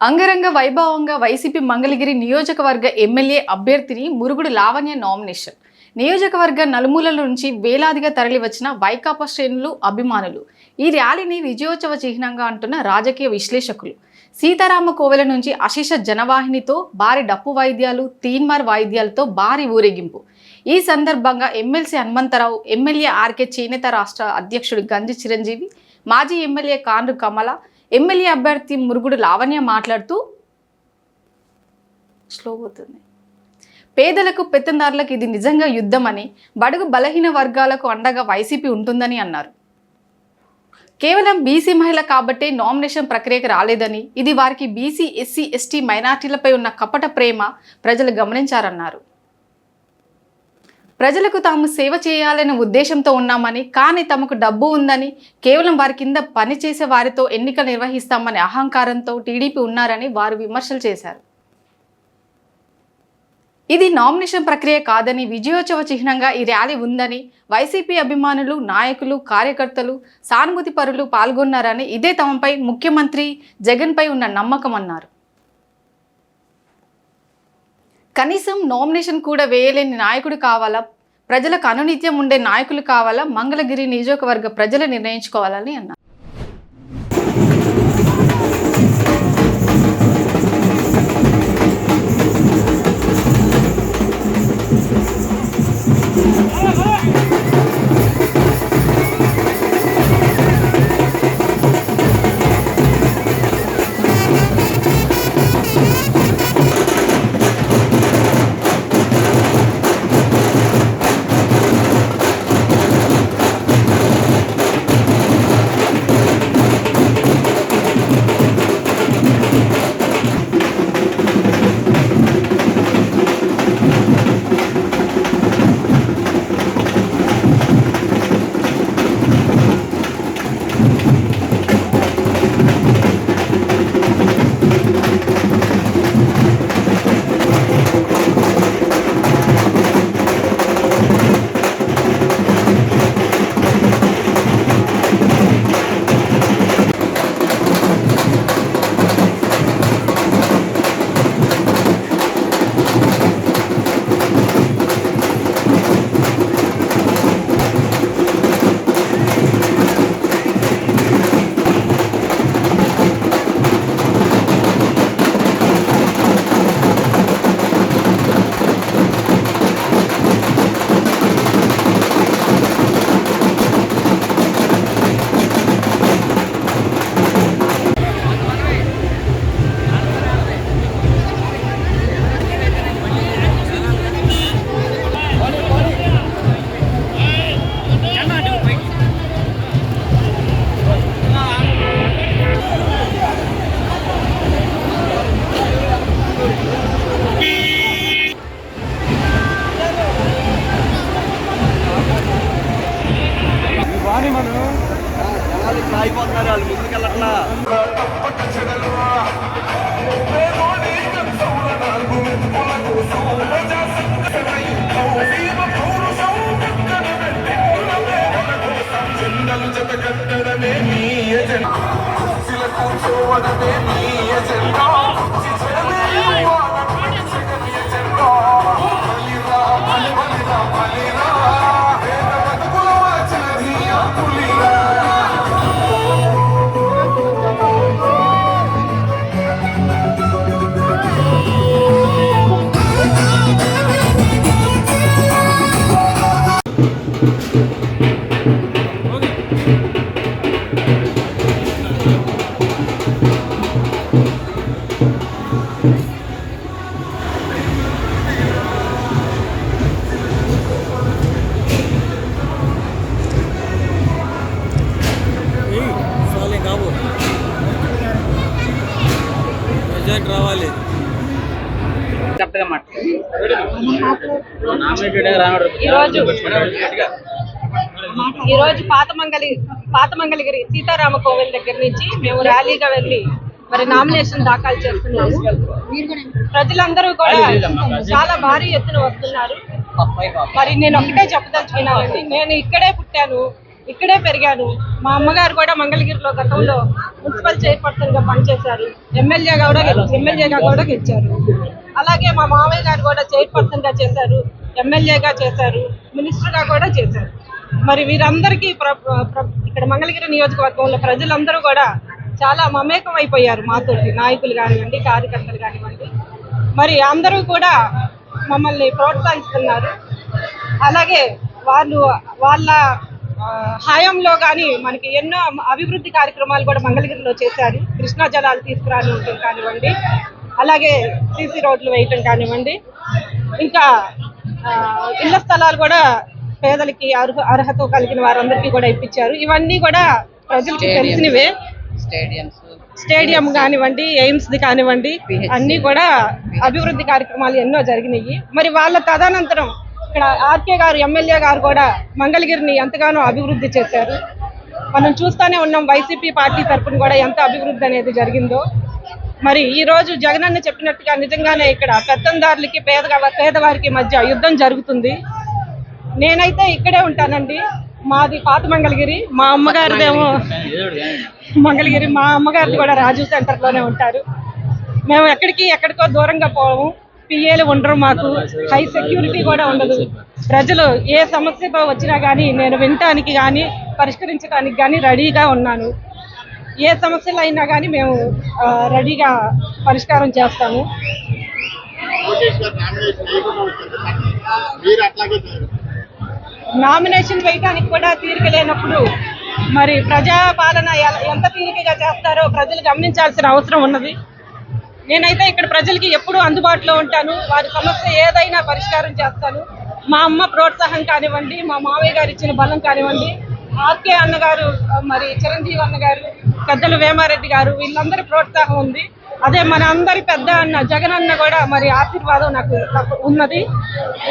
అంగరంగ వైభవంగా వైసీపీ మంగళగిరి నియోజకవర్గ ఎమ్మెల్యే అభ్యర్థిని మురుగుడు లావణ్య నామినేషన్. నియోజకవర్గ నలుమూలల నుంచి వేలాదిగా తరలివచ్చిన వైకాపా శ్రేణులు అభిమానులు. ఈ ర్యాలీని విజయోత్సవ చిహ్నంగా అంటున్న రాజకీయ విశ్లేషకులు. సీతారామ కోవెల నుంచి అశేష జనవాహినితో భారీ డప్పు వాయిద్యాలు తీన్మార్ వాయిద్యాలతో భారీ ఊరేగింపు. ఈ సందర్భంగా ఎమ్మెల్సీ హనుమంతరావు ఎమ్మెల్యే ఆర్కే చేనేత రాష్ట్ర అధ్యక్షుడు గంజి చిరంజీవి మాజీ ఎమ్మెల్యే కాన్రు కమల ఎమ్మెల్యే అభ్యర్థి మురుగుడు లావణ్య మాట్లాడుతూ స్లో అవుతుంది పేదలకు పెత్తందారులకు ఇది నిజంగా యుద్ధమని బడుగు బలహీన వర్గాలకు అండగా వైసీపీ ఉంటుందని అన్నారు. కేవలం బీసీ మహిళ కాబట్టే నామినేషన్ ప్రక్రియకు రాలేదని ఇది వారికి బీసీ ఎస్సీ ఎస్టీ మైనార్టీలపై ఉన్న కపట ప్రేమ ప్రజలు గమనించారన్నారు. ప్రజలకు తాము సేవ చేయాలనే ఉద్దేశంతో ఉన్నామని కానీ తమకు డబ్బు ఉందని కేవలం వారి కింద పనిచేసే వారితో ఎన్నికలు నిర్వహిస్తామనే అహంకారంతో టీడీపీ ఉన్నారని వారు విమర్శలు చేశారు. ఇది నామినేషన్ ప్రక్రియ కాదని విజయోత్సవ చిహ్నంగా ఈ ర్యాలీ ఉందని వైసీపీ అభిమానులు నాయకులు కార్యకర్తలు సానుభూతి పరులు పాల్గొన్నారని ఇదే తమపై ముఖ్యమంత్రి జగన్పై ఉన్న నమ్మకం అన్నారు. కనీసం నామినేషన్ కూడా వేయలేని నాయకుడు కావాలా? ప్రజలకు అనునిత్యం ఉండే నాయకులు కావాలా? మంగళగిరి నియోజకవర్గ ప్రజలు నిర్ణయించుకోవాలని అన్నారు. వాణి కూర్చోవడమే మీ ఈరోజు ఈరోజు పాత మంగళి పాత మంగళగిరి సీతారామ కోవిల్ దగ్గర నుంచి మేము ర్యాలీగా వెళ్ళి మరి నామినేషన్ దాఖలు చేస్తున్నాము. ప్రజలందరూ కూడా చాలా భారీ ఎత్తున వస్తున్నారు. మరి నేను ఒకటే చెప్పదలుచుకున్నానండి నేను ఇక్కడే పుట్టాను. ఇక్కడే పెరిగాను. మా అమ్మగారు కూడా మంగళగిరిలో గతంలో మున్సిపల్ చైర్పర్సన్గా పనిచేశారు ఎమ్మెల్యేగా కూడా ఎమ్మెల్యేగా కూడా గెలిచారు. అలాగే మా మామయ్య గారు కూడా చైర్పర్సన్గా చేశారు ఎమ్మెల్యేగా చేశారు. మినిస్టర్గా కూడా చేశారు. మరి వీరందరికీ ప్ర- ఇక్కడ మంగళగిరి నియోజకవర్గంలో ప్రజలందరూ కూడా చాలా మమేకం అయిపోయారు మాతో నాయకులు కానివ్వండి కార్యకర్తలు కానివ్వండి. మరి అందరూ కూడా మమ్మల్ని ప్రోత్సహిస్తున్నారు. అలాగే వాళ్ళు వాళ్ళ హయాంలో కానీ మనకి ఎన్నో అభివృద్ధి కార్యక్రమాలు కూడా మంగళగిరిలో చేశారు. కృష్ణా జలాలు తీసుకురాని ఉండటం కానివ్వండి అలాగే సీసీ రోడ్లు వేయటం కానివ్వండి ఇంకా ఇళ్ళ స్థలాలు కూడా పేదలకి అర్హ అర్హత కలిగిన వారందరికీ కూడా ఇప్పించారు. ఇవన్నీ కూడా ప్రజలకి తెలిసినవే. స్టేడియం కానివ్వండి ఎయిమ్స్ ది కానివ్వండి అన్ని కూడా అభివృద్ధి కార్యక్రమాలు ఎన్నో జరిగినాయి. మరి వాళ్ళ తదనంతరం ఇక్కడ ఆర్కే గారు ఎమ్మెల్యే గారు కూడా మంగళగిరిని ఎంతగానో అభివృద్ధి చేశారు. మనం చూస్తానే ఉన్నాం వైసీపీ పార్టీ తరఫున కూడా ఎంత అభివృద్ధి అనేది జరిగిందో. మరి ఈ రోజు జగనన్న చెప్పినట్టుగా నిజంగానే ఇక్కడ పెత్తందారులకి పేద పేదవారికి మధ్య యుద్ధం జరుగుతుంది. నేనైతే ఇక్కడే ఉంటానండి. మాది పాత మంగళగిరి మా అమ్మగారిదేమో మంగళగిరి మా అమ్మగారిది కూడా రాజు సెంటర్లోనే ఉంటారు. మేము ఎక్కడికి ఎక్కడికో దూరంగా పోము. పిఏలు ఉండరు మాకు. హై సెక్యూరిటీ కూడా ఉండదు. ప్రజలు ఏ సమస్యతో వచ్చినా కానీ నేను వినటానికి కానీ పరిష్కరించడానికి కానీ రెడీగా ఉన్నాను. ఏ సమస్యలు అయినా కానీ మేము రెడీగా పరిష్కారం చేస్తాము. నామినేషన్ వేయటానికి కూడా తీరిక లేనప్పుడు మరి ప్రజాపాలన ఎంత తీరికగా చేస్తారో ప్రజలు గమనించాల్సిన అవసరం ఉన్నది. నేనైతే ఇక్కడ ప్రజలకి ఎప్పుడూ అందుబాటులో ఉంటాను. వారి సమస్య ఏదైనా పరిష్కారం చేస్తాను. మా అమ్మ ప్రోత్సాహం కానివ్వండి మా మావయ్య గారు ఇచ్చిన బలం కానివ్వండి ఆర్కే అన్నగారు మరి చిరంజీవి అన్నగారు పెద్దలు వేమారెడ్డి గారు వీళ్ళందరి ప్రోత్సాహం ఉంది. అదే మన అందరి పెద్ద అన్న జగన్ అన్న కూడా మరి ఆశీర్వాదం నాకు నాకు ఉన్నది.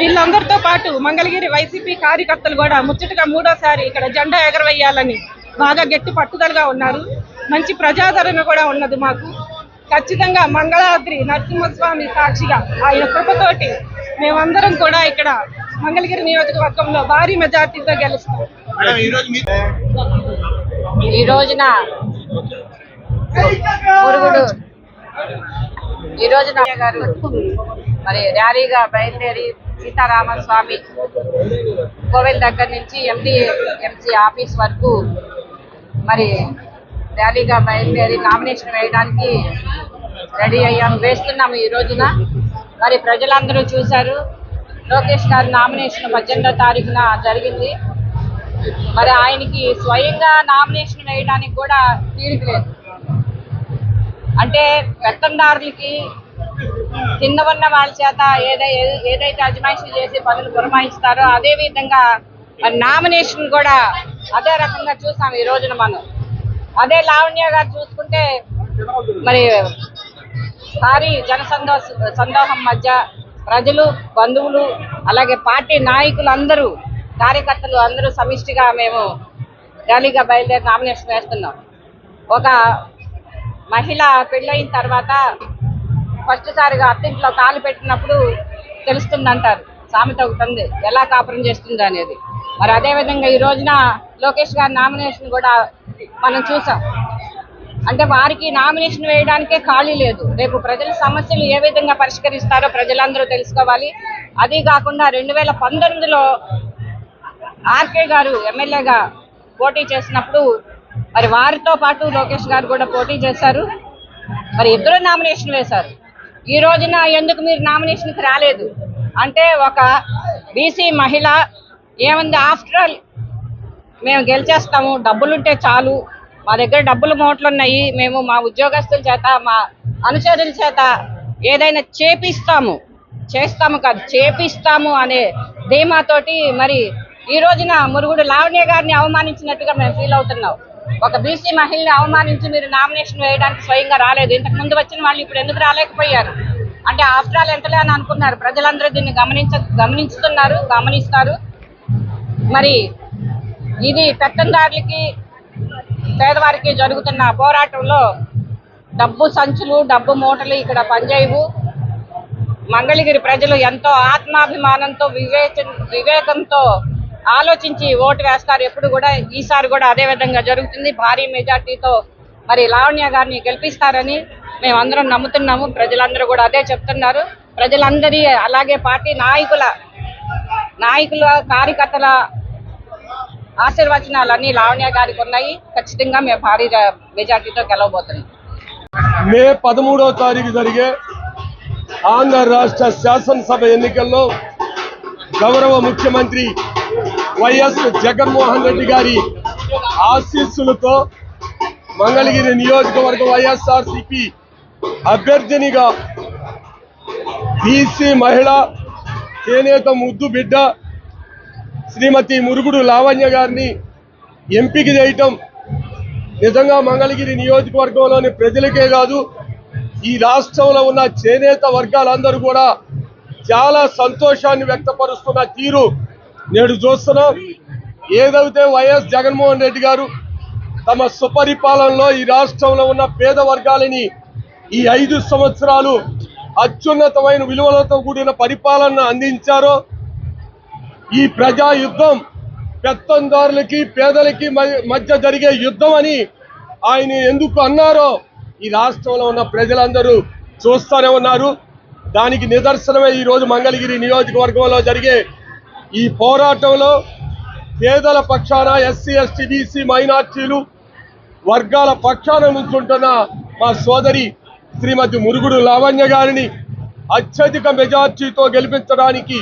వీళ్ళందరితో పాటు మంగళగిరి వైసీపీ కార్యకర్తలు కూడా ముచ్చటగా మూడోసారి ఇక్కడ జెండా ఎగరవేయాలని బాగా గట్టి పట్టుదలగా ఉన్నారు. మంచి ప్రజాదరణ కూడా ఉన్నది మాకు. ఖచ్చితంగా మంగళాద్రి నరసింహస్వామి సాక్షిగా ఆయన కృపతోటి మేమందరం కూడా ఇక్కడ మంగళగిరి నియోజకవర్గంలో భారీ మెజార్టీతో గెలుస్తాం. ఈ రోజు మీ ఈ రోజున మురుగుడు. ఈ రోజున గారు మరి ర్యాలీగా బయలుదేరి సీతారామస్వామి కోవెల్ దగ్గర నుంచి ఎండి ఎంసీ ఆఫీస్ వరకు మరి ర్యాలీగా బయలుదేరి నామినేషన్ వేయడానికి రెడీ అయ్యాం వేస్తున్నాము ఈ రోజున. మరి ప్రజలందరూ చూశారు. లోకేష్ గారి నామినేషన్ పద్దెనిమిదో తారీఖున జరిగింది. మరి ఆయనకి స్వయంగా నామినేషన్ వేయడానికి కూడా తీరిక లేదు. అంటే పెత్తందారులకి ఉన్న వాళ్ళ చేత ఏదై ఏదైతే అజమాయిషీ చేసి పనులు పురమాయిస్తారో అదే విధంగా మరి నామినేషన్ కూడా అదే రకంగా చూసాం ఈ రోజున మనం. అదే లావణ్య గారు చూసుకుంటే మరి సారీ జన సందోహం మధ్య ప్రజలు బంధువులు అలాగే పార్టీ నాయకులు అందరూ కార్యకర్తలు అందరూ సమిష్టిగా మేము ర్యాలీగా బయలుదేరి నామినేషన్ వేస్తున్నాం. ఒక మహిళ పెళ్ళయిన తర్వాత ఫస్ట్ సారిగా అత్తింట్లో కాలు పెట్టినప్పుడు తెలుస్తుందంటారు. సామెత ఒకటి ఎలా కాపురం చేస్తుంది అనేది. మరి అదే విధంగా ఈ రోజున లోకేష్ గారి నామినేషన్ కూడా మనం చూసాం. అంటే వారికి నామినేషన్ వేయడానికే ఖాళీ లేదు. రేపు ప్రజల సమస్యలు ఏ విధంగా పరిష్కరిస్తారో ప్రజలందరూ తెలుసుకోవాలి. అది కాకుండా రెండు వేల పంతొమ్మిదిలో ఆర్కే గారు ఎమ్మెల్యేగా పోటీ చేసినప్పుడు మరి వారితో పాటు లోకేష్ గారు కూడా పోటీ చేశారు. మరి ఇద్దరు నామినేషన్ వేశారు. ఈ రోజున ఎందుకు మీరు నామినేషన్కి రాలేదు? అంటే ఒక బీసీ మహిళ ఏముంది ఆఫ్టర్ ఆల్ మేము గెలిచేస్తాము. డబ్బులుంటే చాలు. మా దగ్గర డబ్బులు మూటలు ఉన్నాయి మేము మా ఉద్యోగస్తుల చేత మా అనుచరుల చేత ఏదైనా చేపిస్తాము. చేస్తాము కాదు చేపిస్తాము అనే ధీమాతోటి మరి ఈ రోజున మురుగుడు లావణ్య గారిని అవమానించినట్టుగా మేము ఫీల్ అవుతున్నాం. ఒక బీసీ మహిళని అవమానించి మీరు నామినేషన్ వేయడానికి స్వయంగా రాలేదు. ఇంతకు ముందు వచ్చిన వాళ్ళు ఇప్పుడు ఎందుకు రాలేకపోయారు? అంటే ఆఫ్టర్ ఆల్ ఎంతలే అని అనుకున్నారు. ప్రజలందరూ దీన్ని గమనించ గమనించుతున్నారు గమనిస్తారు. మరి ఇది పెత్తందారులకి పేదవారికి జరుగుతున్న పోరాటంలో డబ్బు సంచులు డబ్బు మూటలు ఇక్కడ పనిచేయవు. మంగళగిరి ప్రజలు ఎంతో ఆత్మాభిమానంతో వివేచ వివేకంతో ఆలోచించి ఓటు వేస్తారు. ఎప్పుడు కూడా ఈసారి కూడా అదే విధంగా జరుగుతుంది. భారీ మెజార్టీతో మరి లావణ్య గారిని గెలిపిస్తారని మేమందరం నమ్ముతున్నాము. ప్రజలందరూ కూడా అదే చెప్తున్నారు. ప్రజలందరి అలాగే పార్టీ నాయకుల నాయకుల కార్యకర్తల ఆశీర్వచనాలన్నీ లావణ్య గారికి ఉన్నాయి. ఖచ్చితంగా మేము భారీ మెజార్టీతో గెలవబోతున్నాం. మే పదమూడవ తారీఖు జరిగే ఆంధ్ర రాష్ట్ర శాసనసభ ఎన్నికల్లో గౌరవ ముఖ్యమంత్రి వైఎస్ జగన్మోహన్ రెడ్డి గారి ఆశీస్సులతో మంగళగిరి నియోజకవర్గ వైఎస్ఆర్సిపి అభ్యర్థినిగా బీసీ మహిళ చేనేత ముద్దు బిడ్డ శ్రీమతి మురుగుడు లావణ్య గారిని ఎంపిక చేయటం నిజంగా మంగళగిరి నియోజకవర్గంలోని ప్రజలకే కాదు ఈ రాష్ట్రంలో ఉన్న చేనేత వర్గాలందరూ కూడా చాలా సంతోషాన్ని వ్యక్తపరుస్తున్న తీరు నేడు చూస్తున్నాం. ఏదైతే వైఎస్ జగన్మోహన్ రెడ్డి గారు తమ సుపరిపాలనలో ఈ రాష్ట్రంలో ఉన్న పేద వర్గాలని ఈ ఐదు సంవత్సరాలు అత్యున్నతమైన విలువలతో కూడిన పరిపాలన అందించారో ఈ ప్రజా యుద్ధం పెత్తందారులకి పేదలకి మ- మధ్య జరిగే యుద్ధం అని ఆయన ఎందుకు అన్నారో ఈ రాష్ట్రంలో ఉన్న ప్రజలందరూ చూస్తూనే ఉన్నారు. దానికి నిదర్శనమే ఈ రోజు మంగళగిరి నియోజకవర్గంలో జరిగే ఈ పోరాటంలో పేదల పక్షాన ఎస్సీ ఎస్టీ బీసీ మైనార్టీలు వర్గాల పక్షాన నుంచుంటున్న మా సోదరి శ్రీమతి మురుగుడు లావణ్య గారిని అత్యధిక మెజార్టీతో గెలిపించడానికి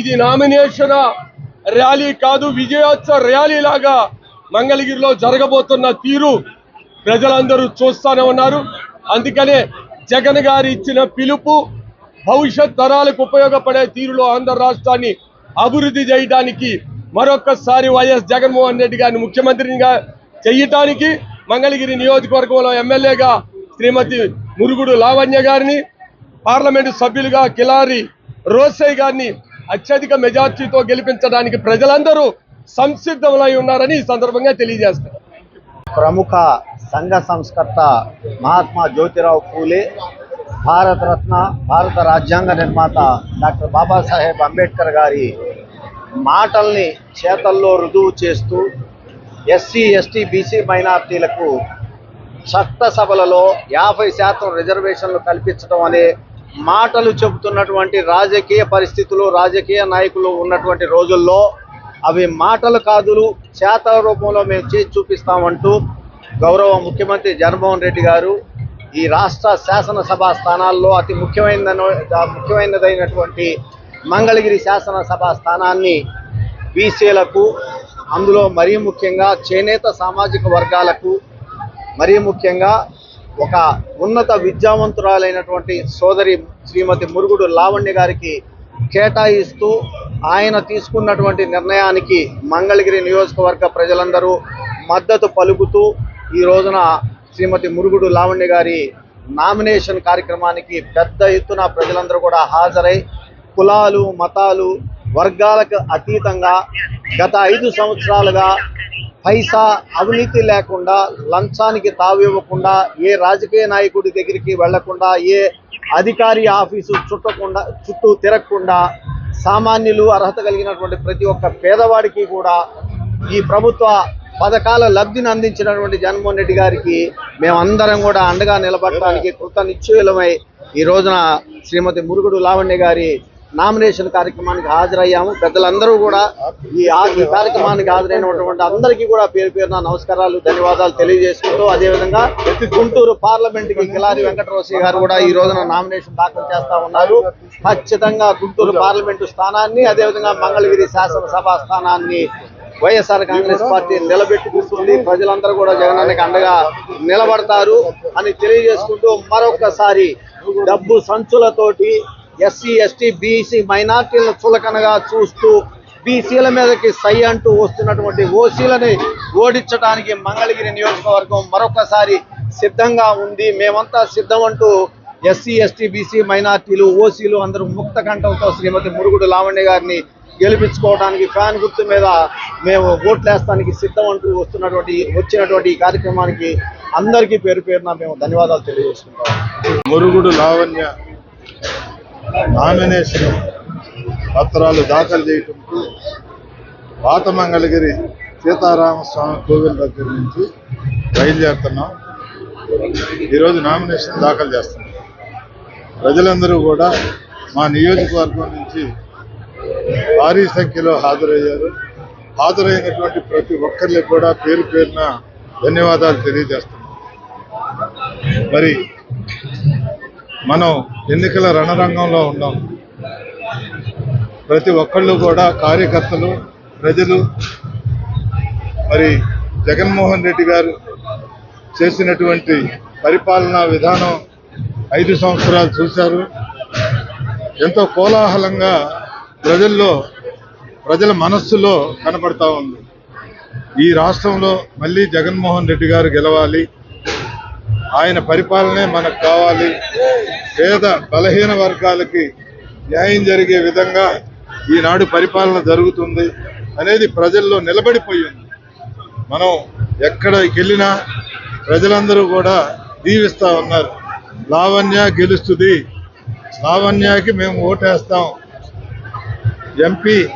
ఇది నామినేషన్ ర్యాలీ కాదు విజయోత్సవ ర్యాలీ లాగా మంగళగిరిలో జరగబోతున్న తీరు ప్రజలందరూ చూస్తూనే ఉన్నారు. అందుకనే జగన్ గారు ఇచ్చిన పిలుపు భవిష్యత్ తరాలకు ఉపయోగపడే తీరులో ఆంధ్ర రాష్ట్రాన్ని అభివృద్ధి చేయడానికి మరొకసారి వైఎస్ జగన్మోహన్ రెడ్డి గారిని ముఖ్యమంత్రిగా చేయటానికి మంగళగిరి నియోజకవర్గంలో ఎమ్మెల్యేగా శ్రీమతి మురుగుడు లావణ్య గారిని పార్లమెంటు సభ్యులుగా కిలారి రోసయ్య గారిని అత్యధిక మెజార్టీతో గెలిపించడానికి ప్రజలందరూ సంసిద్ధమై ఉన్నారని ఈ సందర్భంగా తెలియజేస్తారు ప్రముఖ సంఘ సంస్కర్త మహాత్మా జ్యోతిరావు పూలే భారతరత్న భారత రాజ్యాంగ నిర్మాత డాక్టర్ బాబాసాహెబ్ అంబేద్కర్ గారి మాటల్ని చేతల్లో రుజువు చేస్తూ ఎస్సీ ఎస్టీ బీసీ మైనార్టీలకు చట్టసభలలో యాభై శాతం రిజర్వేషన్లు కల్పించడం అనే మాటలు చెబుతున్నటువంటి రాజకీయ పరిస్థితులు రాజకీయ నాయకులు ఉన్నటువంటి రోజుల్లో అవి మాటలు కాదులు చేత రూపంలో మేము చేసి చూపిస్తామంటూ గౌరవ ముఖ్యమంత్రి జగన్మోహన్ రెడ్డి గారు ఈ రాష్ట్ర శాసనసభ స్థానాల్లో అతి ముఖ్యమైన ముఖ్యమైనదైనటువంటి మంగళగిరి శాసనసభ స్థానాన్ని బీసీలకు అందులో మరీ ముఖ్యంగా చేనేత సామాజిక వర్గాలకు మరీ ముఖ్యంగా ఒక ఉన్నత విద్యావంతురాలైనటువంటి సోదరి శ్రీమతి మురుగుడు లావణ్య గారికి కేటాయిస్తూ ఆయన తీసుకున్నటువంటి నిర్ణయానికి మంగళగిరి నియోజకవర్గ ప్రజలందరూ మద్దతు పలుకుతూ ఈ రోజున శ్రీమతి మురుగుడు లావణ్య గారి నామినేషన్ కార్యక్రమానికి పెద్ద ఎత్తున ప్రజలందరూ కూడా హాజరై కులాలు మతాలు వర్గాలకు అతీతంగా గత ఐదు సంవత్సరాలుగా పైసా అవినీతి లేకుండా లంచానికి తావివ్వకుండా ఏ రాజకీయ నాయకుడి దగ్గరికి వెళ్ళకుండా ఏ అధికారి ఆఫీసు చుట్టకుండా చుట్టూ తిరగకుండా సామాన్యులు అర్హత కలిగినటువంటి ప్రతి ఒక్క పేదవాడికి కూడా ఈ ప్రభుత్వ పథకాల లబ్ధిని అందించినటువంటి జగన్మోహన్ రెడ్డి గారికి మేమందరం కూడా అండగా నిలబడటానికి కృత నిశ్చయులమై ఈ రోజున శ్రీమతి మురుగుడు లావణ్య గారి నామినేషన్ కార్యక్రమానికి హాజరయ్యాము. పెద్దలందరూ కూడా ఈ కార్యక్రమానికి హాజరైనటువంటి అందరికీ కూడా పేరు పేరున నమస్కారాలు ధన్యవాదాలు తెలియజేసుకుంటూ అదేవిధంగా గుంటూరు పార్లమెంట్కి కిలారి వెంకటరోసి గారు కూడా ఈ రోజున నామినేషన్ దాఖలు చేస్తా ఉన్నారు. ఖచ్చితంగా గుంటూరు పార్లమెంటు స్థానాన్ని అదేవిధంగా మంగళగిరి శాసనసభ స్థానాన్ని వైఎస్ఆర్ కాంగ్రెస్ పార్టీ నిలబెట్టుకుంటుంది. ప్రజలందరూ కూడా జగనానికి అండగా నిలబడతారు అని తెలియజేసుకుంటూ మరొకసారి డబ్బు సంచులతోటి ఎస్సీ ఎస్టీ బీసీ మైనార్టీలను చులకనగా చూస్తూ బీసీల మీదకి సై అంటూ వస్తున్నటువంటి ఓసీలని ఓడించడానికి మంగళగిరి నియోజకవర్గం మరొకసారి సిద్ధంగా ఉంది. మేమంతా సిద్ధం అంటూ ఎస్సీ ఎస్టీ బీసీ మైనార్టీలు ఓసీలు అందరూ ముక్త కంఠంతో శ్రీమతి మురుగుడు లావణ్య గారిని గెలిపించుకోవడానికి ఫ్యాన్ గుర్తు మీద మేము ఓట్లేస్తానికి సిద్ధం అంటూ వస్తున్నటువంటి వచ్చినటువంటి ఈ కార్యక్రమానికి అందరికీ పేరు పేరున మేము ధన్యవాదాలు తెలియజేసుకుంటాం. మురుగుడు లావణ్య నామినేషన్ పత్రాలు దాఖలు చేయటంతో పాత మంగళగిరి సీతారామస్వామి కోవిల్ దగ్గర నుంచి బయలుదేరుతున్నాం. ఈరోజు నామినేషన్ దాఖలు చేస్తున్నాం. ప్రజలందరూ కూడా మా నియోజకవర్గం నుంచి భారీ సంఖ్యలో హాజరయ్యారు. హాజరైనటువంటి ప్రతి ఒక్కరికి కూడా పేరు పేరున ధన్యవాదాలు తెలియజేస్తున్నాం. మరి మనం ఎన్నికల రణరంగంలో ఉన్నాం. ప్రతి ఒక్కళ్ళు కూడా కార్యకర్తలు ప్రజలు మరి జగన్మోహన్ రెడ్డి గారు చేసినటువంటి పరిపాలనా విధానం ఐదు సంవత్సరాలు చూశారు. ఎంతో కోలాహలంగా ప్రజల్లో ప్రజల మనస్సులో కనపడతా ఉంది. ఈ రాష్ట్రంలో మళ్ళీ జగన్మోహన్ రెడ్డి గారు గెలవాలి. ఆయన పరిపాలనే మనకు కావాలి. పేద బలహీన వర్గాలకి న్యాయం జరిగే విధంగా ఈనాడు పరిపాలన జరుగుతుంది అనేది ప్రజల్లో నిలబడిపోయింది మనం ఎక్కడికి వెళ్ళినా ప్రజలందరూ కూడా దీవిస్తూ ఉన్నారు. లావణ్య గెలుస్తుంది. లావణ్యకి మేము ఓటేస్తాం. ఎంపీ